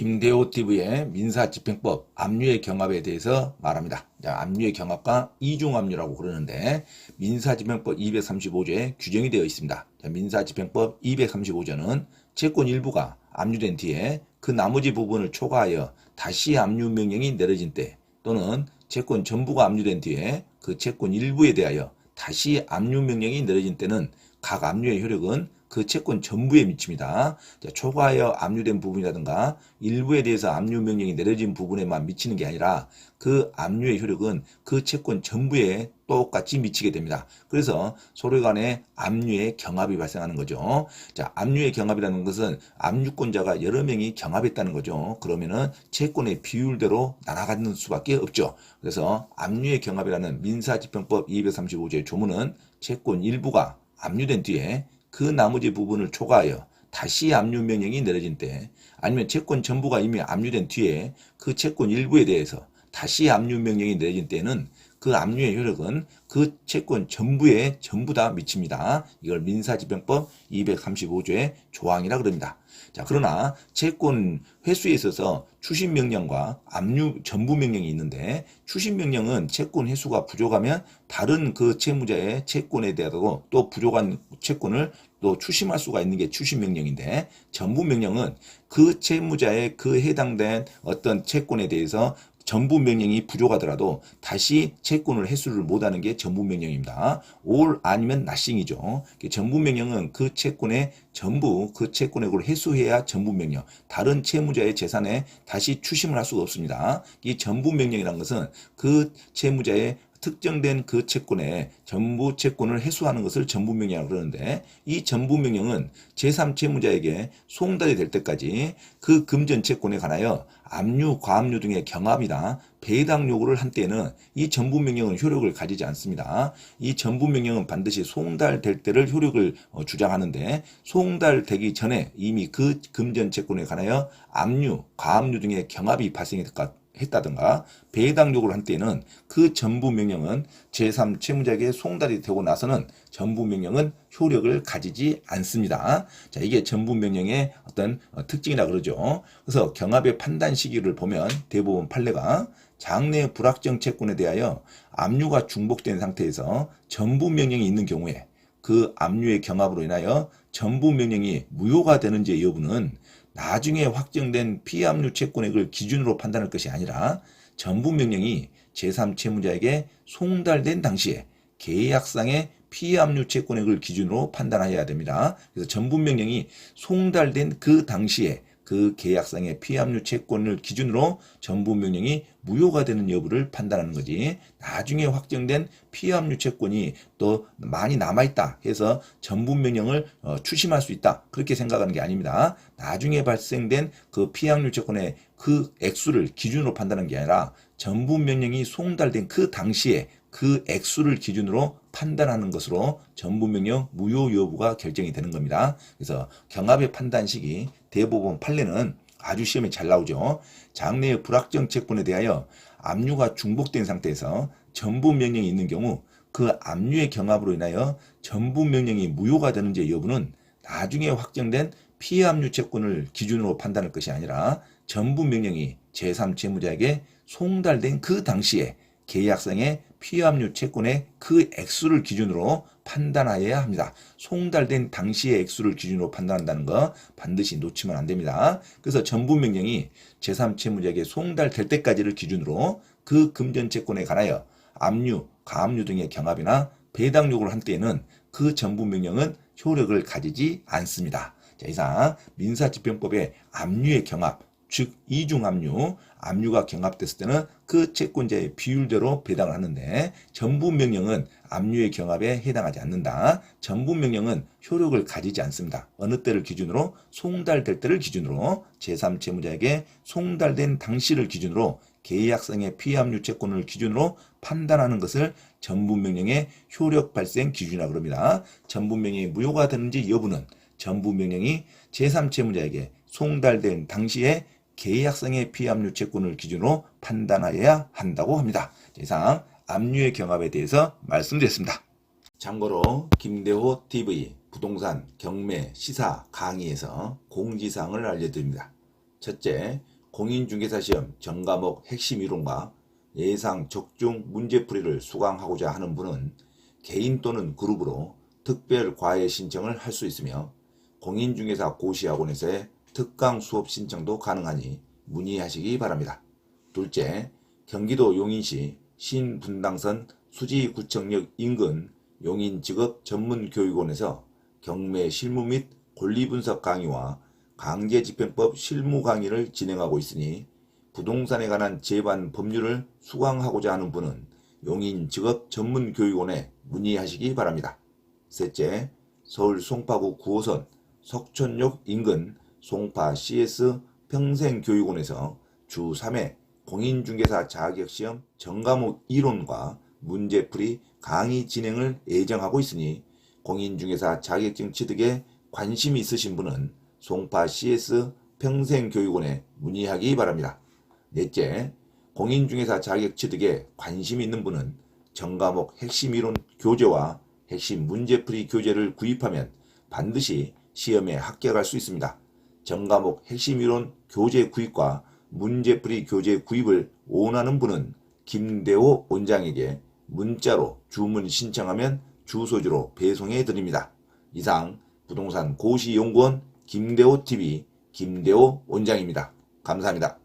김대호 TV의 민사집행법 압류의 경합에 대해서 말합니다. 자, 압류의 경합과 이중압류라고 그러는데 민사집행법 235조에 규정이 되어 있습니다. 자, 민사집행법 235조는 채권 일부가 압류된 뒤에 그 나머지 부분을 초과하여 다시 압류 명령이 내려진 때 또는 채권 전부가 압류된 뒤에 그 채권 일부에 대하여 다시 압류 명령이 내려진 때는 각 압류의 효력은 그 채권 전부에 미칩니다. 자, 초과하여 압류된 부분이라든가 일부에 대해서 압류 명령이 내려진 부분에만 미치는 게 아니라 그 압류의 효력은 그 채권 전부에 똑같이 미치게 됩니다. 그래서 서로 간에 압류의 경합이 발생하는 거죠. 자, 압류의 경합이라는 것은 압류권자가 여러 명이 경합했다는 거죠. 그러면은 채권의 비율대로 날아가는 수밖에 없죠. 그래서 압류의 경합이라는 민사집행법 235조의 조문은 채권 일부가 압류된 뒤에 그 나머지 부분을 초과하여 다시 압류 명령이 내려진 때 아니면 채권 전부가 이미 압류된 뒤에 그 채권 일부에 대해서 다시 압류 명령이 내려진 때는 그 압류의 효력은 그 채권 전부에 전부 다 미칩니다. 이걸 민사집행법 235조의 조항이라 그럽니다. 자, 그러나 채권 회수에 있어서 추심 명령과 압류 전부 명령이 있는데 추심 명령은 채권 회수가 부족하면 다른 그 채무자의 채권에 대하고 또 부족한 채권을 또 추심할 수가 있는 게 추심 명령인데 전부 명령은 그 채무자의 그 해당된 어떤 채권에 대해서 전부 명령이 부족하더라도 다시 채권을 회수를 못하는 게 전부 명령입니다. 올 아니면 나싱이죠. 전부 명령은 그 채권의 전부 그 채권액을 회수해야 전부 명령. 다른 채무자의 재산에 다시 추심을 할 수가 없습니다. 이 전부 명령이라는 것은 그 채무자의 특정된 그 채권에 전부 채권을 회수하는 것을 전부명령이라고 그러는데 이 전부명령은 제3채무자에게 송달이 될 때까지 그 금전 채권에 관하여 압류, 과압류 등의 경합이나 배당 요구를 한 때에는 이 전부명령은 효력을 가지지 않습니다. 이 전부명령은 반드시 송달될 때를 효력을 어, 주장하는데 송달되기 전에 이미 그 금전 채권에 관하여 압류, 과압류 등의 경합이 발생했다 했다든가 배당 요구를 한 때에는 그 전부 명령은 제3 채무자에게 송달이 되고 나서는 전부 명령은 효력을 가지지 않습니다. 자, 이게 전부 명령의 어떤 어, 특징이라 그러죠. 그래서 경합의 판단 시기를 보면 대부분 판례가 장래 불확정 채권에 대하여 압류가 중복된 상태에서 전부 명령이 있는 경우에 그 압류의 경합으로 인하여 전부 명령이 무효가 되는지 여부는 나중에 확정된 피압류 채권액을 기준으로 판단할 것이 아니라 전부 명령이 제3 채무자에게 송달된 당시에 계약상의 피압류 채권액을 기준으로 판단해야 됩니다. 그래서 전부 명령이 송달된 그 당시에 그 계약상의 피압류 채권을 기준으로 전부 명령이 무효가 되는 여부를 판단하는 거지. 나중에 확정된 피압류 채권이 또 많이 남아있다 해서 전부 명령을 어, 추심할 수 있다. 그렇게 생각하는 게 아닙니다. 나중에 발생된 그 피압류 채권의 그 액수를 기준으로 판단하는 게 아니라 전부 명령이 송달된 그 당시에 그 액수를 기준으로 판단하는 것으로 전부 명령 무효 여부가 결정이 되는 겁니다. 그래서 경합의 판단 시기 대부분 판례는 아주 시험에 잘 나오죠. 장래의 불확정 채권에 대하여 압류가 중복된 상태에서 전부 명령이 있는 경우 그 압류의 경합으로 인하여 전부 명령이 무효가 되는지 여부는 나중에 확정된 피압류 채권을 기준으로 판단할 것이 아니라 전부 명령이 제3채무자에게 송달된 그 당시에 계약상의 피압류 채권의 그 액수를 기준으로 판단하여야 합니다. 송달된 당시의 액수를 기준으로 판단한다는 거 반드시 놓치면 안 됩니다. 그래서 전부 명령이 제3채무자에게 송달될 때까지를 기준으로 그 금전 채권에 관하여 압류, 가압류 등의 경합이나 배당 요구를 한 때에는 그 전부 명령은 효력을 가지지 않습니다. 자, 이상 민사집행법의 압류의 경합, 즉 이중 압류, 압류가 경합됐을 때는 그 채권자의 비율대로 배당을 하는데 전부 명령은 압류의 경합에 해당하지 않는다. 전부 명령은 효력을 가지지 않습니다. 어느 때를 기준으로 송달될 때를 기준으로 제3채무자에게 송달된 당시를 기준으로 계약상의 피압류 채권을 기준으로 판단하는 것을 전부명령의 효력 발생 기준이라고 그럽니다. 전부명령이 무효가 되는지 여부는 전부명령이 제3채무자에게 송달된 당시에 계약상의 피압류 채권을 기준으로 판단하여야 한다고 합니다. 이상 압류의 경합에 대해서 말씀드렸습니다. 참고로 김대호 TV 부동산 경매 시사 강의에서 공지사항을 알려드립니다. 첫째, 공인중개사 시험 전과목 핵심 이론과 예상 적중 문제풀이를 수강하고자 하는 분은 개인 또는 그룹으로 특별 과외 신청을 할 수 있으며 공인중개사 고시학원에서의 특강 수업 신청도 가능하니 문의하시기 바랍니다. 둘째, 경기도 용인시 신분당선 수지구청역 인근 용인직업 전문교육원에서 경매 실무 및 권리분석 강의와 강제집행법 실무 강의를 진행하고 있으니 부동산에 관한 제반 법률을 수강하고자 하는 분은 용인직업 전문교육원에 문의하시기 바랍니다. 셋째, 서울 송파구 9호선 석촌역 인근 송파 CS 평생교육원에서 주 3회 공인중개사 자격시험 전과목 이론과 문제풀이 강의 진행을 예정하고 있으니 공인중개사 자격증 취득에 관심이 있으신 분은 송파 CS 평생교육원에 문의하기 바랍니다. 넷째, 공인중개사 자격 취득에 관심 있는 분은 전과목 핵심 이론 교재와 핵심 문제풀이 교재를 구입하면 반드시 시험에 합격할 수 있습니다. 전과목 핵심 이론 교재 구입과 문제풀이 교재 구입을 원하는 분은 김대호 원장에게 문자로 주문 신청하면 주소지로 배송해 드립니다. 이상 부동산 고시연구원 김대호 TV 김대호 원장입니다. 감사합니다.